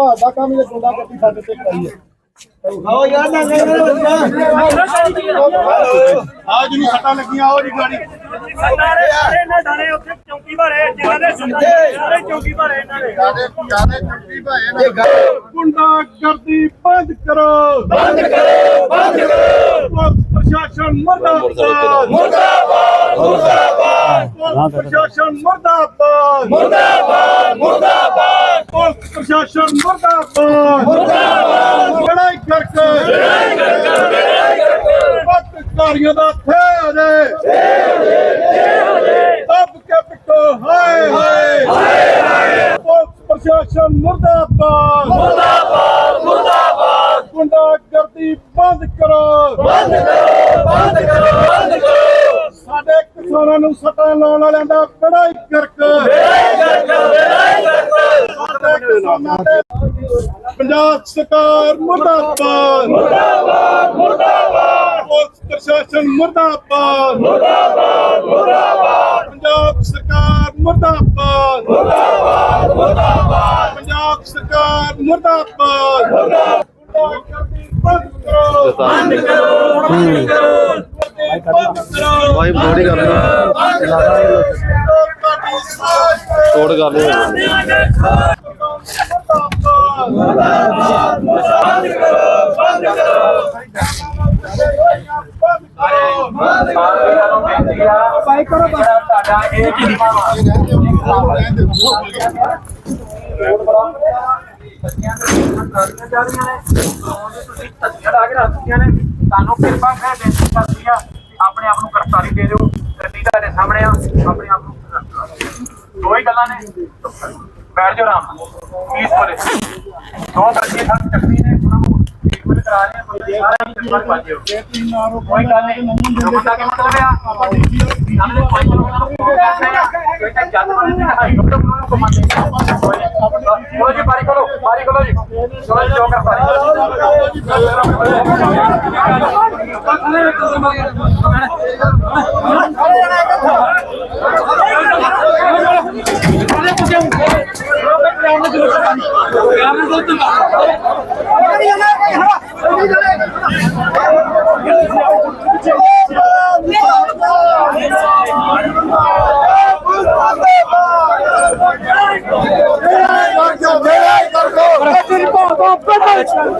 ਹਰਪਾਲ ਦਾ ਕੰਮ ਇਹ ਗੁੰਡਾ ਗੱਡੀ ਸਾਡੇ ਤੇ ਕਰਾਈ ਹੈ। ਆਓ ਯਾਰ ਨਾ ਨਾ ਆਜ ਨੂੰ ਸੱਟਾਂ ਲੱਗੀਆਂ ਆਓ ਜੀ ਗਾੜੀ। ਸਾਰੇ ਸਾਰੇ ਨੇ ਦਾਣੇ ਉੱਥੇ ਚੌਂਕੀ ਭਾਰੇ ਜਿਨ੍ਹਾਂ ਦੇ ਸੁਣਦੇ ਸਾਰੇ ਚੌਂਕੀ ਭਾਰੇ ਇਹਨਾਂ ਦੇ। ਜਿਆਦੇ ਜਿਆਦੇ ਚੁੱਕੀ ਭਾਏ ਨਾ ਗੁੰਡਾ ਕਰਦੀ ਬੰਦ ਕਰੋ। ਬੰਦ ਕਰੋ ਬੰਦ ਕਰੋ। ਪ੍ਰਸ਼ਾਸਨ ਮਰਦਾਬਾਦ। ਮਰਦਾਬਾਦ ਮਰਦਾਬਾਦ। ਪ੍ਰਸ਼ਾਸਨ ਮਰਦਾਬਾਦ। ਮਰਦਾਬਾਦ ਮਰਦਾਬਾਦ। ਪੁਲਿਸ ਪ੍ਰਸ਼ਾਸਨ ਮਰਦਾਬਾਦ। ਮਰਦਾਬਾਦ! ਲੜਾਈ ਕਰਕੇ। ਲੜਾਈ ਕਰਕੇ ਲੜਾਈ ਕਰਕੇ। ਪੱਤਰਕਾਰੀਆਂ ਦਾ ਥੇ ਦੇ ਦੱਬ ਕੇ ਪਿੱਟੋ। ਹਾਏ ਹਾਏ। ਹਾਏ ਹਾਏ ਪੁਲਿਸ ਪ੍ਰਸ਼ਾਸਨ ਮੁਰਦਾਬਾਦ। ਮੁਰਦਾਬਾਦ ਮੁਰਦਾਬਾਦ। ਗੁੰਡਾਗਰਦੀ ਬੰਦ ਕਰੋ। ਬੰਦ ਕਰੋ ਬੰਦ ਕਰੋ ਬੰਦ ਕਰੋ। ਸਾਡੇ ਕਿਸਾਨਾਂ ਨੂੰ ਸੱਟਾਂ ਲਾਉਣ ਵਾਲਿਆਂ ਦਾ ਬੜਾਈ ਕਰਕ। ਪੰਜਾਬ ਸਰਕਾਰ ਮੁਰਦਾਬਾਦ। ਮੁਰਦਾਬਾਦ ਮੁਰਦਾਬਾਦ। ਪੁਲਿਸ ਪ੍ਰਸ਼ਾਸਨ ਮੁਰਦਾਬਾਦ। ਮੁਰਦਾਬਾਦ ਮੁਰਦਾਬਾਦ। ਪੰਜਾਬ ਸਰਕਾਰ ਮੁਰਦਾਬਾਦ। ਮੁਰਦਾਬਾਦ ਮੁਰਦਾਬਾਦ। ਪੰਜਾਬ ਸਰਕਾਰ ਮੁਰਦਾਬਾਦ। ਮੁਰਦਾਬਾਦ ਬੰਦ ਕਰੋ ਬੰਦ ਕਰੋ। ਬੰਦ ਕਰੋ ਬੰਦ ਕਰੋ ਭਾਈ ਬੋੜੀ ਕਰ ਲਓ ਜਾ ਰਹੀਆਂ ਨੇ ਤੁਸੀਂ ਧੱਕੀਆਂ ਲਾ ਕੇ ਛੋੜ ਕਰ ਨੇ ਤੁਹਾਨੂੰ ਕਿਰਪਾ ਮੈਂ ਬੇਨਤੀ ਕਰਦੀ ਆ ਆਪਣੇ ਆਪ ਨੂੰ ਗ੍ਰਿਫਤਾਰੀ ਦੇ ਦਿਓ। ਗੱਡੀ ਤੁਹਾਡੇ ਸਾਹਮਣੇ ਆ। ਆਪਣੇ ਆਪ ਨੂੰ ਦੋ ਹੀ ਗੱਲਾਂ ਨੇ। ਬੈਠ ਜਾਓ ਆਰਾਮ ਪੀਸਫੁਲ ਦੋ ਬੱਚੇ ਸਨ ਚੱਕਰੀ ਨੇ ਉਹਨਾਂ ਨੂੰ ਟ੍ਰੀਟਮੈਂਟ ਕਰਾ ਰਹੇ ਆ ਕੋਈ ਸਾਰਾ ਹੀ ਕਿਰਪਾ ਕਰ ਦਿਓ ਕੋਈ ਗੱਲ ਨਹੀਂ। ਬੰਦਾ ਕਿ ਮਤਲਬ ਆ ਦੇ ਕੋਈ ਕੋਈ ਤਾਂ ਜੱਜ ਬਣੇ ਨੇ ਹਾਈ ਕੋਰਟ ਨੂੰ ਕਮਾਂਦੇ ਚਲੋ ਜੀ ਬਾਰੀ ਕਰੋ ਬਾਰੀ ਕਰੋ ਜੀ। ਚਲੋ ਜੀ ਜੋ ਥੋੜਾ ਵਧੀਆ ਹੋ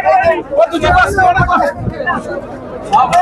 ਉਹ ਦੂਜੇ ਪਾਸੇ ਹੋਣਾ ਪਾਸੇ ਆਪੋ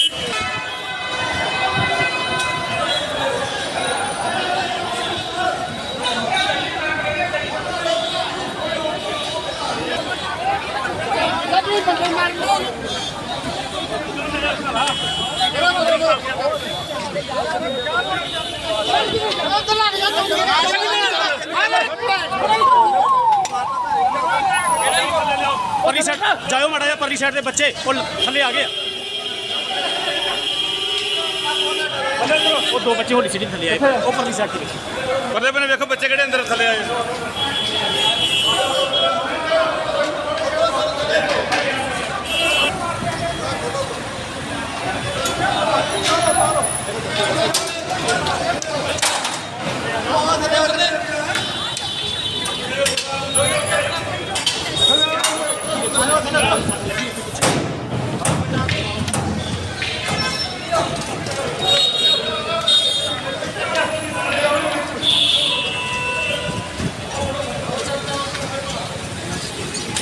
ਪਰਲੀ ਸਾਈਡ ਜਾਇਓ ਮਾੜਾ ਜਿਹਾ ਪਰਲੀ ਸਾਈਡ ਦੇ ਬੱਚੇ, ਉਹ ਥੱਲੇ ਆ ਗਏ। ਉਹ ਦੋ ਬੱਚੇ ਹੋਲੀ ਸਿਟੀ ਥੱਲੇ ਆਏ। ਉਹ ਪਰਲੀ ਸਾਈਡ ਤੇ ਪਰਲੇ ਬਨੇ ਵੇਖੋ, ਬੱਚੇ ਕਿਹੜੇ ਅੰਦਰ ਥੱਲੇ ਆਏ।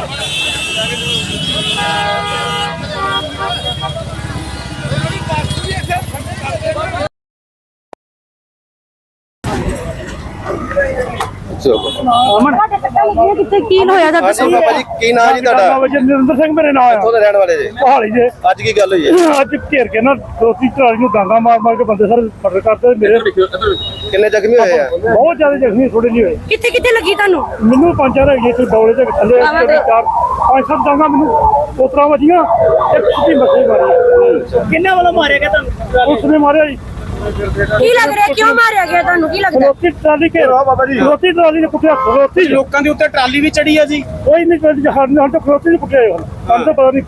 Thank you. ਕਿੱਥੇ? ਕੀ ਹੋਇਆ ਦਾ ਹਾਂਜੀ ਬਾਬਾ ਜੀ ਕੀ ਨਾਂ ਜੀ ਤੁਹਾਡਾ? ਨਰਿੰਦਰ ਸਿੰਘ ਮੇਰੇ ਨਾਲ ਕਿੱਥੋਂ ਦੇ ਰਹਿਣ ਵਾਲੇ ਜੀ? ਹਾਲੀ ਜੇ। ਅੱਜ ਕੀ ਗੱਲ ਹੋਈ ਹੈ? ਅੱਜ ਘੇਰ ਕੇ ਨਾ ਦੋਸਤੀ ਟਰਾਲੀ ਨੂੰ ਡਾਂਗਾ ਮਾਰ ਮਾਰ ਕੇ ਬੰਦੇ ਸਾਰੇ ਫੜ ਕਰਦੇ ਮੇਰੇ। ਕਿੰਨੇ ਜ਼ਖਮੀ ਹੋਏ ਆ? ਬਹੁਤ ਜ਼ਿਆਦਾ ਜ਼ਖਮੀ ਥੋੜੇ ਨਹੀਂ ਹੋਏ। ਕਿੱਥੇ ਕਿੱਥੇ ਲੱਗੀ ਤੁਹਾਨੂੰ? ਮੈਨੂੰ ਪੰਜ ਚਾਰ ਹੈਗੇ ਤੇ ਡੌਲੇ ਦੇ ਥੱਲੇ ਤੇ ਚਾਰ ਪੰਜ ਸੱਤ ਡਾਂਗਾ ਮੈਨੂੰ ਉਤਰਾ ਵਜੀਆਂ ਇੱਕ ਸਿੱਧੀ ਮੱਥੇ ਮਾਰੀ ਕਿੰਨੇ ਵੱਲੋਂ ਮਾਰਿਆ ਗਿਆ ਤੁਹਾਨੂੰ? ਉਸ ਨੇ ਮਾਰਿਆ ਜੀ। ਕੀ ਲੱਗ ਰਿਹਾ? ਕਿਉਂ ਮਾਰਿਆ ਗਿਆ ਤੁਹਾਨੂੰ? ਕੀ ਲੱਗਦਾ? ਰੋਟੀ ਟਰਾਲੀ ਘੇਰਾ ਬਾਬਾ ਜੀ। ਰੋਟੀ ਟਰਾਲੀ ਨੇ ਕੁੱਟਿਆ ਰੋਟੀ ਲੋਕਾਂ ਦੇ ਉੱਤੇ ਟਰਾਲੀ ਵੀ ਚੜੀ ਆ ਜੀ। ਕੋਈ ਨਹੀਂ ਕੋਈ ਜਹਾਜ਼ ਨੇ ਹੁਣ ਤੱਕ ਰੋਟੀ ਨਹੀਂ ਕੁੱਟਿਆ ਹੁਣ ਸਾਨੂੰ ਤਾਂ ਪਤਾ ਨਹੀਂ।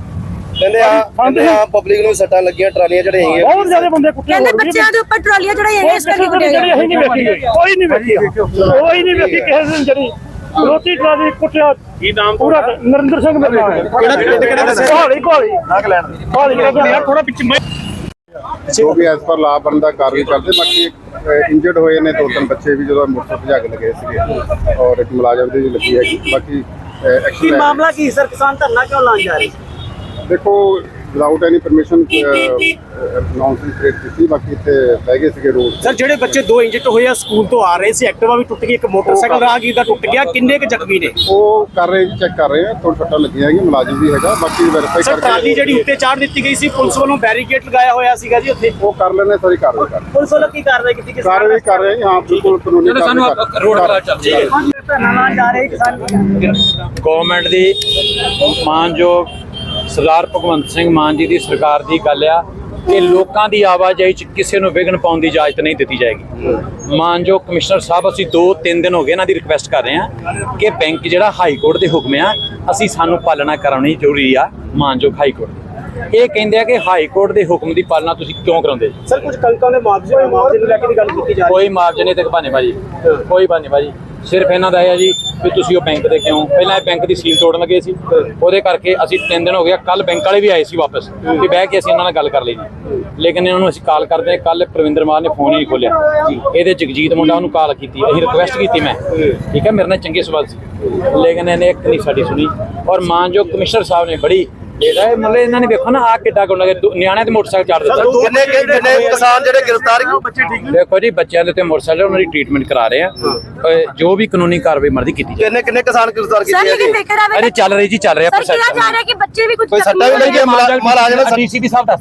ਕਹਿੰਦੇ ਆ ਕਹਿੰਦੇ ਆ ਪਬਲਿਕ ਨੂੰ ਸੱਟਾਂ ਲੱਗੀਆਂ ਟਰਾਲੀਆਂ ਚੜੇ ਹੈਗੀਆਂ ਬਹੁਤ ਜ਼ਿਆਦਾ ਬੰਦੇ ਕੁੱਟੇ ਕਹਿੰਦੇ ਹੋਰ ਵੀ। ਬੱਚਿਆਂ ਦੇ ਉੱਪਰ ਟਰਾਲੀਆਂ ਚੜਾਈਆਂ ਗਈਆਂ ਇਸ ਕਰਕੇ ਕੁੱਟਿਆ ਜਿਹੜੀ ਗਿਆ। ਅਸੀਂ ਨਹੀਂ ਵੇਖੀ ਗਈ। ਕੋਈ ਨਹੀਂ ਵੇਖੀ ਕੋਈ ਨਹੀਂ ਵੇਖੀ ਕਿਸੇ ਦਿਨ ਜਿਹੜੀ। ਰੋਟੀ ਟਰਾਲੀ ਕੁੱਟਿਆ। ਕੀ ਨਾਮ ਪੂਰਾ ਨਰਿੰਦਰ ਸਿੰਘ ਮੇਰਾ ਕਿਹੜਾ ਕਿਹੜਾ ਦੱਸਿਆ? ਥੋੜਾ ਪਿੱਛੇ ਜੋ ਵੀ ਐਸ ਪਰ ਲਾਭ ਬਣਦਾ ਕਾਰਵਾਈ ਕਰਦੇ ਬਾਕੀ ਇੰਜਰਡ ਹੋਏ ਨੇ ਦੋ ਤਿੰਨ ਬੱਚੇ ਵੀ ਜਦੋਂ ਮੋਟਰ ਭਜਾ ਕੇ ਲਗੇ ਸੀਗੇ ਔਰ ਇੱਕ ਮੁਲਾਜ਼ਮ ਦੀ ਵੀ ਲੱਗੀ ਹੈਗੀ। ਬਾਕੀ ਐਕਸ਼ਨ ਮਾਮਲਾ ਕੀ ਸਰ ਕਿਸਾਨ ਧਰਨਾ ਕਿਉਂ ਲਾਉਣ ਜਾ ਰਹੇ? ਦੇਖੋ without any permission nonsense create ਕੀਤੀ ਬਾਕੀ ਇੱਥੇ ਬਹਿ ਗਏ ਸੀਗੇ ਰੋਡ ਸਰ ਜਿਹੜੇ ਬੱਚੇ ਦੋ ਇੰਜਰਡ ਹੋਏ ਆ ਸਕੂਲ ਤੋਂ ਆ ਰਹੇ ਸੀ ਐਕਟਿਵਾ ਵੀ ਟੁੱਟ ਗਈ ਇੱਕ ਮੋਟਰਸਾਈਕਲ ਰਾਹਗੀਰ ਦਾ ਟੁੱਟ ਗਿਆ ਕਿੰਨੇ ਕੁ ਜ਼ਖਮੀ ਨੇ? ਉਹ ਕਰ ਰਹੇ ਚੈੱਕ ਕਰ ਰਹੇ ਆ ਥੋੜਾ ਸੱਟਾਂ ਲੱਗੀਆਂ ਹੈਗੀਆਂ ਮੁਲਾਜ਼ਮ ਵੀ ਹੈਗਾ ਬਾਕੀ ਵੈਰੀਫਾਈ ਸਰ ਟਰਾਲੀ ਕਰਕੇ ਜਿਹੜੀ ਉੱਤੇ ਚਾੜ ਦਿੱਤੀ ਗਈ ਸੀ ਪੁਲਿਸ ਵੱਲੋਂ ਬੈਰੀਕੇਡ ਲਗਾਇਆ ਹੋਇਆ ਸੀਗਾ ਜੀ ਉੱਥੇ? ਉਹ ਕਰ ਲੈਣੇ ਸਾਰੀ ਕਾਰਵਾਈ ਕਰ ਪੁਲਿਸ ਵੱਲੋਂ ਕੀ ਕਾਰਵਾਈ ਕੀਤੀ ਕਿਸਾਨ ਕਾਰਵਾਈ ਕਰ ਰਹੇ ਹਾਂ ਬਿਲਕੁਲ ਕਾਨੂੰਨੀ ਸਾਨੂੰ ਰੋਡ ਜਾ ਰਹੇ ਕਿਸਾਨ। ਗਵਰਨਮੈਂਟ ਦੀ ਮਾਨਯੋਗ ਸਰਦਾਰ ਭਗਵੰਤ ਸਿੰਘ ਮਾਨ ਜੀ ਦੀ ਸਰਕਾਰ ਦੀ ਗੱਲ ਆ ਕਿ ਲੋਕਾਂ ਦੀ ਆਵਾਜਾਈ 'ਚ ਕਿਸੇ ਨੂੰ ਵਿਘਨ ਪਾਉਣ ਦੀ ਇਜਾਜ਼ਤ ਨਹੀਂ ਦਿੱਤੀ ਜਾਏਗੀ ਮਾਨਯੋਗ ਕਮਿਸ਼ਨਰ ਸਾਹਿਬ ਅਸੀਂ 2-3 ਦਿਨ ਹੋ ਗਏ ਇਹਨਾਂ ਦੀ ਰਿਕੁਐਸਟ ਕਰ ਰਹੇ ਹਾਂ ਕਿ ਬੈਂਕ ਜਿਹੜਾ ਹਾਈ ਕੋਰਟ ਦੇ ਹੁਕਮ ਆ ਅਸੀਂ ਸਾਨੂੰ ਪਾਲਣਾ ਕਰਾਉਣੀ ਜ਼ਰੂਰੀ ਆ ਮਾਨਯੋਗ ਹਾਈ ਕੋਰਟ। ਇਹ ਕਹਿੰਦੇ ਆ ਕਿ ਹਾਈ ਕੋਰਟ ਦੇ ਹੁਕਮ ਦੀ ਪਾਲਣਾ ਤੁਸੀਂ ਕਿਉਂ ਕਰਾਉਂਦੇ? ਸਰ ਕੁਝ ਕਣਕਾਂ ਦੇ ਮੁਆਵਜ਼ੇ ਮੁਆਵਜ਼ੇ ਨੂੰ ਲੈ ਕੇ ਦੀ ਗੱਲ ਕੀਤੀ ਜਾ ਰਹੀ ਕੋਈ ਮੁਆਵਜ਼ੇ ਨਹੀਂ ਤੇ ਬਹਾਨੇ ਬਾਜੀ ਕੋਈ ਬਹਾਨੇ ਬਾਜੀ ਸਿਰਫ ਇਹਨਾਂ ਦਾ ਇਹ ਹੈ ਜੀ ਵੀ ਤੁਸੀਂ ਉਹ ਬੈਂਕ ਦੇ ਕਿਉਂ? ਪਹਿਲਾਂ ਇਹ ਬੈਂਕ ਦੀ ਸੀਲ ਤੋੜਨ ਲੱਗੇ ਸੀ। ਉਹਦੇ ਕਰਕੇ ਅਸੀਂ ਤਿੰਨ ਦਿਨ ਹੋ ਗਿਆ ਕੱਲ ਬੈਂਕ ਵਾਲੇ ਵੀ ਆਏ ਸੀ ਵਾਪਸ, ਵੀ ਬਹਿ ਕੇ ਅਸੀਂ ਇਹਨਾਂ ਨਾਲ ਗੱਲ ਕਰ ਲਈ ਜੀ। ਲੇਕਿਨ ਇਹਨਾਂ ਨੂੰ ਅਸੀਂ ਕਾਲ ਕਰਦੇ ਕੱਲ ਪ੍ਰਵਿੰਦਰ ਮਾਨ ਨੇ ਫੋਨ ਹੀ ਨਹੀਂ ਖੋਲਿਆ ਇਹਦੇ ਜਗਜੀਤ ਮੁੰਡਾ ਉਹਨੂੰ ਕਾਲ ਕੀਤੀ, ਅਸੀਂ ਰਿਕੁਐਸਟ ਕੀਤੀ ਮੈਂ। ਠੀਕ ਹੈ, ਮੇਰੇ ਨਾਲ ਚੰਗੇ ਸਵਾਲ ਸੀ। ਲੇਕਿਨ ਇਹਨੇ ਇੱਕ ਨਹੀਂ ਸਾਡੀ ਸੁਣੀ। ਔਰ ਮਾਨਯੋਗ ਕਮਿਸ਼ਨਰ ਸਾਹਿਬ ਨੇ ਬੜੀ ਇਹਦਾ ਇਹ ਮਤਲਬ ਇਹਨਾਂ ਨੇ ਵੇਖੋ ਨਾ ਆ ਕਿੱਡਾ ਗੁੰਡਾ ਨਿਆਣਿਆਂ ਤੇ ਮੋਟਰਸਾਈਕਲ ਚਾੜ ਦਿੱਤਾ। ਕਿੰਨੇ ਕਿੰਨੇ ਕਿਸਾਨ ਜਿਹੜੇ ਗ੍ਰਿਫਤਾਰ ਦੇਖੋ ਜੀ ਬੱਚਿਆਂ ਦੇ ਉੱਤੇ ਮੋਟਰਸਾਈਕਲ ਉਹਨਾਂ ਦੀ ਟ੍ਰੀਟਮੈਂਟ ਕਰਾ ਰਹੇ ਆ। ਅਹ ਜੋ ਵੀ ਕਾਨੂੰਨੀ ਕਾਰਵਾਈ ਮਰਜ਼ੀ ਕੀਤੀ ਜਾਏ ਕਿੰਨੇ ਕਿੰਨੇ ਕਿਸਾਨ ਗ੍ਰਿਫਤਾਰ ਸਰ ਕੀਤੇ ਆ ਲੇਕਿਨ ਦੇਖਿਆ ਜਾਵੇ ਅਰੇ ਚੱਲ ਰਹੀ ਜੀ ਚੱਲ ਰਿਹਾ ਸਰ ਕਿਹਾ ਜਾ ਰਿਹਾ ਕਿ ਬੱਚੇ ਵੀ ਕੁਝ ਕੋਈ ਸੱਟਾਂ ਵੀ ਲੱਗੀਆਂ? ਮੁਲਾਜ਼ਮ ਡੀਸੀਪੀ ਸਾਹਿਬ ਦੱਸ